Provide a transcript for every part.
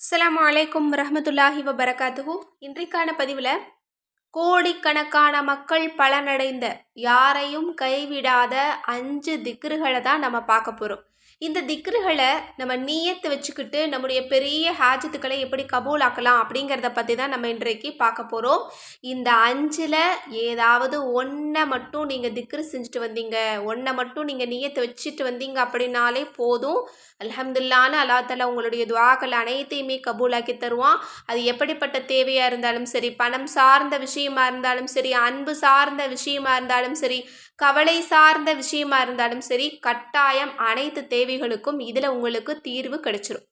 அஸ்லாம் வலைக்கும் ரஹமத்துல்லாஹி வபரகாத்துஹூ. இன்றைக்கான பதிவில் கோடிக்கணக்கான மக்கள் பலனடைந்த யாரையும் கைவிடாத அஞ்சு திக்ருகளை தான் நம்ம பார்க்க போகிறோம் இந்த திக்ருகளை நம்ம நீயத்து வச்சுக்கிட்டு நம்முடைய பெரிய ஹாஜத்துக்களை எப்படி கபூலாக்கலாம் அப்படிங்கிறத பற்றி தான் நம்ம இன்றைக்கு பார்க்க போகிறோம் இந்த அஞ்சில் ஏதாவது ஒன்றை மட்டும் நீங்கள் திக்ரு செஞ்சுட்டு வந்தீங்க ஒன்றை மட்டும் நீங்கள் நீயத்தை வச்சுட்டு வந்தீங்க அப்படின்னாலே போதும். அல்ஹம்துல்லான்னு அல்லா தலா உங்களுடைய துவாக்கள் அனைத்தையுமே கபூலாக்கி தருவான். அது எப்படிப்பட்ட தேவையாக இருந்தாலும் சரி பணம் சார்ந்த விஷயமா இருந்தாலும் சரி அன்பு சார்ந்த விஷயமா இருந்தாலும் சரி கவலை சார்ந்த விஷயமா இருந்தாலும் சரி கட்டாயம் அனைத்து தேவைகளுக்கும் இதில் உங்களுக்கு தீர்வு கிடைச்சிரும்.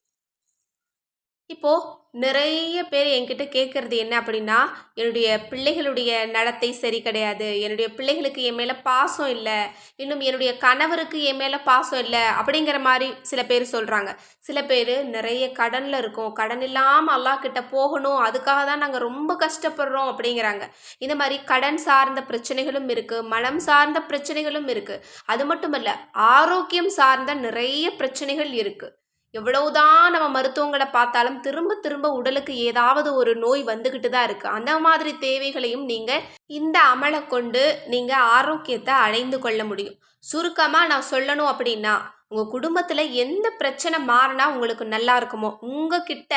இப்போது நிறைய பேர் என்கிட்ட கேட்குறது என்ன அப்படின்னா என்னுடைய பிள்ளைகளுடைய நடத்தை சரி கிடையாது. என்னுடைய பிள்ளைகளுக்கு என் மேலே பாசம் இல்லை. இன்னும் என்னுடைய கணவருக்கு என் மேலே பாசம் இல்லை அப்படிங்கிற மாதிரி சில பேர் சொல்கிறாங்க சில பேர் நிறைய கடனில் இருக்கும். கடன் இல்லாமல் அல்லாக்கிட்ட போகணும். அதுக்காக தான் நாங்கள் ரொம்ப கஷ்டப்படுறோம் அப்படிங்கிறாங்க. இந்த மாதிரி கடன் சார்ந்த பிரச்சனைகளும் இருக்குது மனம் சார்ந்த பிரச்சனைகளும் இருக்குது அது மட்டும் இல்லை ஆரோக்கியம் சார்ந்த நிறைய பிரச்சனைகள் இருக்குது எவ்வளவுதான் நம்ம மருத்துவங்களை பார்த்தாலும் திரும்ப திரும்ப உடலுக்கு ஏதாவது ஒரு நோய் வந்துக்கிட்டு தான் இருக்குது அந்த மாதிரி தேவைகளையும் நீங்கள் இந்த அமலை கொண்டு நீங்கள் ஆரோக்கியத்தை அடைந்து கொள்ள முடியும். சுருக்கமாக நான் சொல்லணும் அப்படின்னா உங்கள் குடும்பத்தில் எந்த பிரச்சனை மாறினா உங்களுக்கு நல்லா இருக்குமோ? உங்ககிட்ட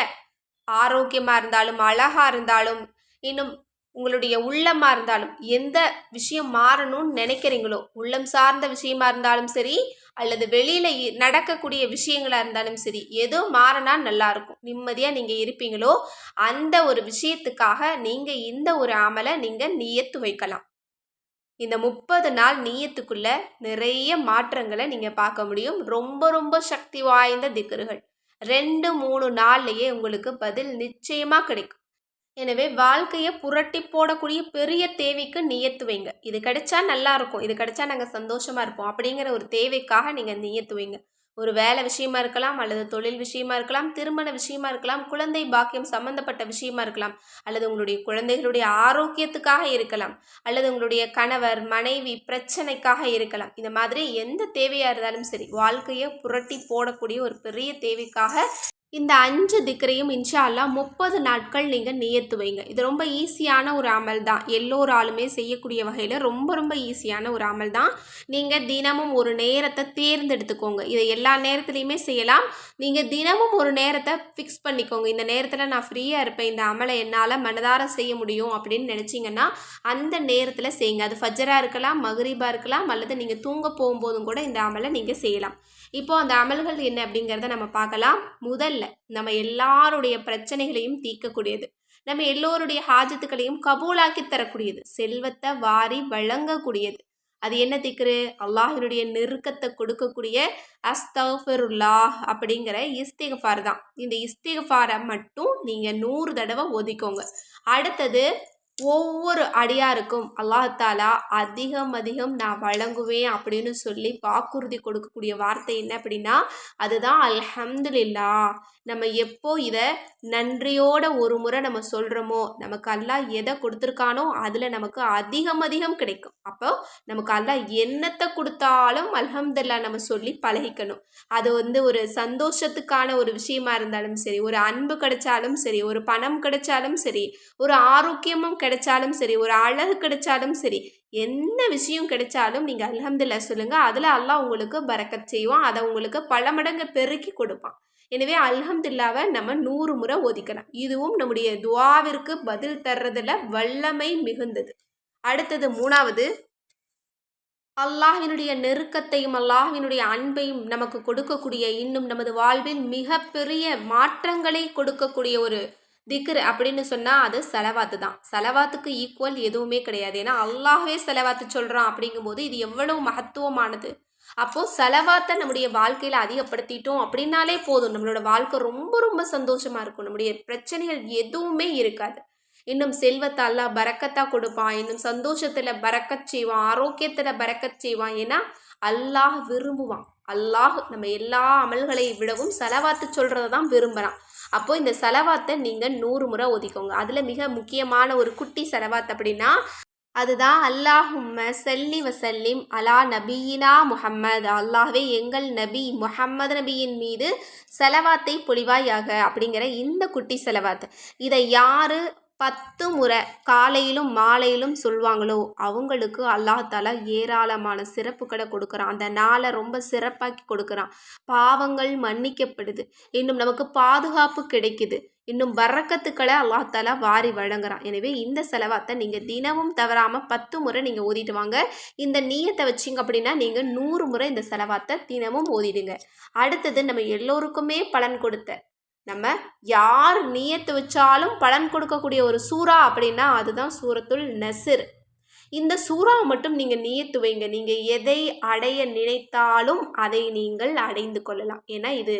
ஆரோக்கியமாக இருந்தாலும் அழகாக இருந்தாலும் இன்னும் உங்களுடைய உள்ளமாக இருந்தாலும் எந்த விஷயம் மாறணும்னு நினைக்கிறீங்களோ உள்ளம் சார்ந்த விஷயமா இருந்தாலும் சரி அல்லது வெளியில் நடக்கக்கூடிய விஷயங்களாக இருந்தாலும் சரி ஏதோ மாறினா நல்லாயிருக்கும் நிம்மதியாக நீங்கள் இருப்பீங்களோ அந்த ஒரு விஷயத்துக்காக நீங்கள் இந்த ஒரு அமலை நீங்கள் நீயத்து வைக்கலாம். இந்த முப்பது நாள் நீயத்துக்குள்ள நிறைய மாற்றங்களை நீங்கள் பார்க்க முடியும். ரொம்ப ரொம்ப சக்தி வாய்ந்த திக்கர்கள் ரெண்டு மூணு நாள்லேயே உங்களுக்கு பதில் நிச்சயமாக கிடைக்கும். எனவே வாழ்க்கையை புரட்டி போடக்கூடிய பெரிய தேவைக்கு நியத்து வைங்க. இது கிடைச்சா நல்லா இருக்கும். இது கிடைச்சா நாங்கள் சந்தோஷமாக இருப்போம். அப்படிங்கிற ஒரு தேவைக்காக நீங்கள் நியத்து வைங்க. ஒரு வேலை விஷயமா இருக்கலாம் அல்லது தொழில் விஷயமா இருக்கலாம் திருமண விஷயமா இருக்கலாம் குழந்தை பாக்கியம் சம்பந்தப்பட்ட விஷயமா இருக்கலாம் அல்லது உங்களுடைய குழந்தைகளுடைய ஆரோக்கியத்துக்காக இருக்கலாம் அல்லது உங்களுடைய கணவர் மனைவி பிரச்சனைக்காக இருக்கலாம். இந்த மாதிரி எந்த தேவையாக இருந்தாலும் சரி வாழ்க்கையை புரட்டி போடக்கூடிய ஒரு பெரிய தேவைக்காக இந்த அஞ்சு திக்கரையும் இன்ஷால்லா முப்பது நாட்கள் நீங்கள் நியத்து வைங்க. இது ரொம்ப ஈஸியான ஒரு அமல் தான். எல்லோராலுமே செய்யக்கூடிய வகையில் ரொம்ப ரொம்ப ஈஸியான ஒரு அமல் தான். நீங்கள் தினமும் ஒரு நேரத்தை தேர்ந்தெடுத்துக்கோங்க. இதை எல்லா நேரத்துலையுமே செய்யலாம். நீங்கள் தினமும் ஒரு நேரத்தை ஃபிக்ஸ் பண்ணிக்கோங்க. இந்த நேரத்தில் நான் ஃப்ரீயாக இருப்பேன். இந்த அமலை என்னால் மனதார செய்ய முடியும் அப்படின்னு நினச்சிங்கன்னா அந்த நேரத்தில் செய்யுங்க. அது ஃபஜராக இருக்கலாம் மகரீபாக இருக்கலாம் அல்லது நீங்கள் தூங்க போகும்போதும் கூட இந்த அமலை நீங்கள் செய்யலாம். இப்போ அந்த அமல்கள் என்ன அப்படிங்கிறத நம்ம பார்க்கலாம். முதல்ல நம்ம எல்லாருடைய பிரச்சனைகளையும் தீர்க்கக்கூடியது. நம்ம எல்லோருடைய ஹாஜத்துக்களையும் கபூலாக்கி தரக்கூடியது. செல்வத்தை வாரி வழங்கக்கூடியது. அது என்ன திக்ரு அல்லாஹினுடைய நெருக்கத்தை கொடுக்கக்கூடிய அஸ்தஃபருல்லா அப்படிங்கிற இஸ்திகஃபார் தான். இந்த இஸ்திகஃபாரை மட்டும் நீங்கள் நூறு தடவை ஒதுக்கோங்க அடுத்தது ஒவ்வொரு அடியாருக்கும் அல்லாஹாலா அதிகம் அதிகம் நான் வழங்குவேன் அப்படின்னு சொல்லி வாக்குறுதி கொடுக்கக்கூடிய வார்த்தை என்ன அப்படின்னா அதுதான் அல்ஹம்துலில்லா. நம்ம எப்போ இதை நன்றியோட ஒரு முறை நம்ம சொல்கிறோமோ நமக்கு அல்லாஹ் எதை கொடுத்துருக்கானோ அதில் நமக்கு அதிகம் அதிகம் கிடைக்கும். அப்போ நமக்கு அல்லாஹ் என்னத்தை கொடுத்தாலும் அல்ஹம்துல்லா நம்ம சொல்லி பழகிக்கணும். அது வந்து ஒரு சந்தோஷத்துக்கான ஒரு விஷயமா இருந்தாலும் சரி ஒரு அன்பு கிடைச்சாலும் சரி ஒரு பணம் கிடைச்சாலும் சரி ஒரு ஆரோக்கியமும் கிடைச்சாலும் சரி ஒரு அழகு கிடைச்சாலும் சரி என்ன விஷயம் கிடைச்சாலும் நீங்கள் அலமதுல்லா சொல்லுங்கள் அதில் அல்லாஹ் உங்களுக்கு பறக்கச் செய்வான். அதை உங்களுக்கு பல மடங்கு பெருக்கி கொடுப்பான். எனவே அல்ஹம்துல்லாவை நம்ம நூறு முறை ஒதுக்கலாம் இதுவும் நம்முடைய துவாவிற்கு பதில் தர்றதில் வல்லமை மிகுந்தது. அடுத்தது மூணாவது அல்லாஹினுடைய நெருக்கத்தையும் அல்லாஹினுடைய அன்பையும் நமக்கு கொடுக்கக்கூடிய இன்னும் நமது வாழ்வில் மிகப்பெரிய மாற்றங்களை கொடுக்கக்கூடிய ஒரு திக்ர் அப்படின்னு சொன்னால் அது செலவாத்து தான். செலவாத்துக்கு ஈக்குவல் எதுவுமே கிடையாது. ஏன்னா அல்லாஹே செலவாத்து சொல்கிறான் அப்படிங்கும்போது இது எவ்வளவு மகத்துவமானது. அப்போது செலவாத்தை நம்முடைய வாழ்க்கையில் அதிகப்படுத்திட்டோம் அப்படின்னாலே போதும். நம்மளோட வாழ்க்கை ரொம்ப ரொம்ப சந்தோஷமாக இருக்கும். நம்முடைய பிரச்சனைகள் எதுவுமே இருக்காது. இன்னும் செல்வத்தை அல்லா பறக்கத்தா கொடுப்பான். இன்னும் சந்தோஷத்தில் பறக்கச் செய்வான். ஆரோக்கியத்தில் பறக்கச் செய்வான். ஏன்னா அல்லாஹ் விரும்புவான். அல்லாஹ் நம்ம எல்லா அமல்களை விடவும் செலவாத்து சொல்கிறத தான் விரும்புகிறான் அப்போது இந்த செலவாத்தை நீங்கள் நூறு முறை ஒதுக்கோங்க அதில் மிக முக்கியமான ஒரு குட்டி செலவாத்து அப்படின்னா அதுதான் அல்லாஹும்ம சல்லி வசல்லிம் அலா நபியினா முஹம்மது. அல்லாஹ்வே எங்கள் நபி முஹம்மது நபியின் மீது செலவாத்தை பொழிவாயாக அப்படிங்கிற இந்த குட்டி செலவாத்து இதை யாரு பத்து முறை காலையிலும் மாலையிலும் சொல்லுவாங்களோ அவங்களுக்கு அல்லாஹால ஏராளமான சிறப்புகளை கொடுக்குறான். அந்த நாளை ரொம்ப சிறப்பாக்கி கொடுக்குறான். பாவங்கள் மன்னிக்கப்படுது. இன்னும் நமக்கு பாதுகாப்பு கிடைக்குது. இன்னும் வரக்கத்துக்களை அல்லாஹால வாரி வழங்குறான். எனவே இந்த செலவாத்தை நீங்கள் தினமும் தவறாமல் பத்து முறை நீங்கள் ஓதிட்டு வாங்க. இந்த நீயத்தை வச்சிங்க அப்படின்னா நீங்கள் நூறு முறை இந்த செலவாத்தை தினமும் ஓதிடுங்க. அடுத்தது நம்ம எல்லோருக்குமே பலன் கொடுத்த நம்ம யார் நீயத்து வச்சாலும் பலன் கொடுக்கக்கூடிய ஒரு சூறா அப்படின்னா அதுதான் சூரத்துல் நசிர் இந்த சூறாவை மட்டும் நீங்கள் நீயத்து வைங்க. நீங்கள் எதை அடைய நினைத்தாலும் அதை நீங்கள் அடைந்து கொள்ளலாம். ஏன்னா இது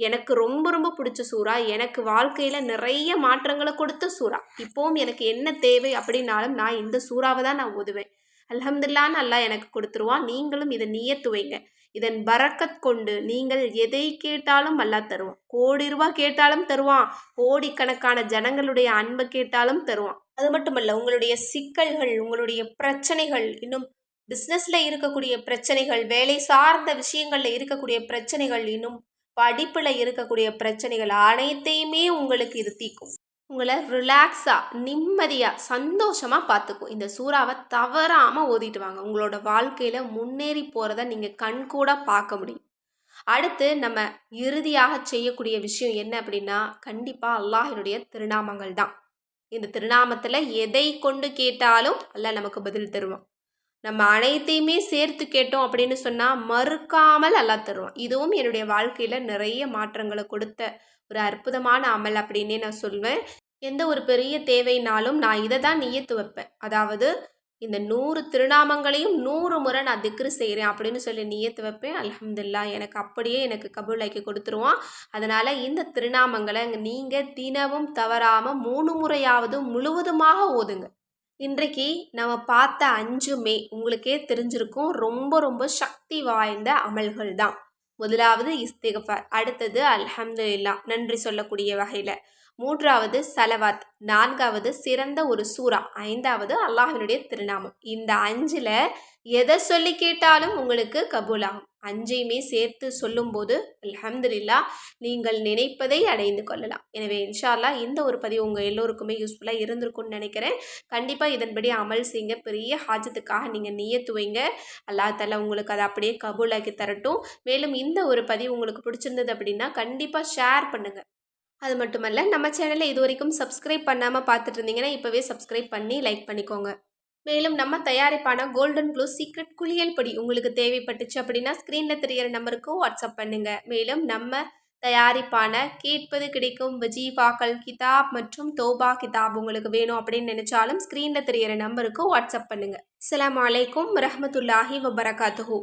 எனக்கு ரொம்ப ரொம்ப பிடிச்ச சூறா. எனக்கு வாழ்க்கையில் நிறைய மாற்றங்களை கொடுத்த சூறா. இப்போவும் எனக்கு என்ன தேவை அப்படின்னாலும் நான் இந்த சூறாவை தான் நான் ஓதுவேன். அலமதுல்லான்னு அல்லாஹ் எனக்கு கொடுத்துருவான். நீங்களும் இதை நீயத்து வைங்க. இதன் பறக்கத் கொண்டு நீங்கள் எதை கேட்டாலும் அல்லாஹ் தருவான். கோடி ரூபா கேட்டாலும் தருவான். கோடிக்கணக்கான ஜனங்களுடைய அன்பை கேட்டாலும் தருவான். அது மட்டுமல்ல உங்களுடைய சிக்கல்கள் உங்களுடைய பிரச்சனைகள் இன்னும் பிஸ்னஸில் இருக்கக்கூடிய பிரச்சனைகள் வேலை சார்ந்த விஷயங்களில் இருக்கக்கூடிய பிரச்சனைகள் இன்னும் படிப்பில் இருக்கக்கூடிய பிரச்சனைகள் அனைத்தையுமே உங்களுக்கு இது தீக்கும். உங்களை ரிலாக்ஸாக நிம்மதியாக சந்தோஷமாக பார்த்துக்கும் இந்த சூறாவை தவறாமல் ஓதிட்டு வாங்க. உங்களோட வாழ்க்கையில் முன்னேறி போகிறத நீங்கள் கண்கூட பார்க்க முடியும். அடுத்து நம்ம இறுதியாக செய்யக்கூடிய விஷயம் என்ன அப்படின்னா கண்டிப்பாக அல்லாஹினுடைய திருநாமங்கள் தான் இந்த திருநாமத்தில் எதை கொண்டு கேட்டாலும் அல்லாஹ் நமக்கு பதில் தருவான். நம்ம அனைத்தையுமே சேர்த்து கேட்டோம் அப்படின்னு சொன்னால் மறுக்காமல் அல்லாஹ் தருவான். இதுவும் என்னுடைய வாழ்க்கையில் நிறைய மாற்றங்களை கொடுத்த ஒரு அற்புதமான அமல் அப்படின்னே நான் சொல்வேன். எந்த ஒரு பெரிய தேவைனாலும் நான் இதை தான் நியத்து வைப்பேன். அதாவது இந்த நூறு திருநாமங்களையும் நூறு முறை நான் திக்ரு செய்கிறேன் அப்படின்னு சொல்லி நியத்து வைப்பேன். அலமதுல்லா எனக்கு அப்படியே எனக்கு கபூலாக்கி கொடுத்துருவான். அதனால் இந்த திருநாமங்களை நீங்கள் தினமும் தவறாமல் மூணு முறையாவது முழுவதுமாக ஓதுங்க. இன்றைக்கு நம்ம பார்த்த அஞ்சுமே உங்களுக்கே தெரிஞ்சிருக்கும். ரொம்ப ரொம்ப சக்தி வாய்ந்த அமல்கள் தான் முதலாவது இஸ்திகஃபார் அடுத்தது அல்ஹம்துலில்லா நன்றி சொல்லக்கூடிய வகையில். மூன்றாவது சலவாத் நான்காவது சிறந்த ஒரு சூறா ஐந்தாவது அல்லாஹினுடைய திருநாமம். இந்த அஞ்சில் எதை சொல்லி கேட்டாலும் உங்களுக்கு கபூலாகும். அஞ்சையுமே சேர்த்து சொல்லும்போது அலமதுல்லா நீங்கள் நினைப்பதை அடைந்து கொள்ளலாம். எனவே இன்ஷால்லா இந்த ஒரு பதிவு உங்கள் எல்லோருக்குமே யூஸ்ஃபுல்லாக இருந்திருக்கும்னு நினைக்கிறேன். கண்டிப்பாக இதன்படி அமல் செய்யுங்க. பெரிய ஹாஜத்துக்காக நீங்கள் நீயத்துவைங்க அல்லா தலா உங்களுக்கு அதை அப்படியே கபூலாக்கி தரட்டும். மேலும் இந்த ஒரு பதிவு உங்களுக்கு பிடிச்சிருந்தது அப்படின்னா கண்டிப்பாக ஷேர் பண்ணுங்கள் அது மட்டுமல்ல நம்ம சேனலை இது வரைக்கும் சப்ஸ்கிரைப் பண்ணாமல் பார்த்துட்டு இருந்தீங்கன்னா இப்போவே சப்ஸ்கிரைப் பண்ணி லைக் பண்ணிக்கோங்க. மேலும் நம்ம தயாரிப்பான கோல்டன் க்ளூ சீக்ரெட் குளியல் பொடி உங்களுக்கு தேவைப்பட்டுச்சு அப்படின்னா ஸ்க்ரீனில் தெரியிற நம்பருக்கு வாட்ஸ்அப் பண்ணுங்கள் மேலும் நம்ம தயாரிப்பான கேட்பது கிடைக்கும் வஜீஃபாக்கள் கிதாப் மற்றும் தோபா கிதாப் உங்களுக்கு வேணும் அப்படின்னு நினச்சாலும் ஸ்க்ரீனில் தெரிகிற நம்பருக்கு வாட்ஸ்அப் பண்ணுங்கள் அலாம் வலைக்கம் வரமத்துல்லாஹி வபரகாத்துஹூ.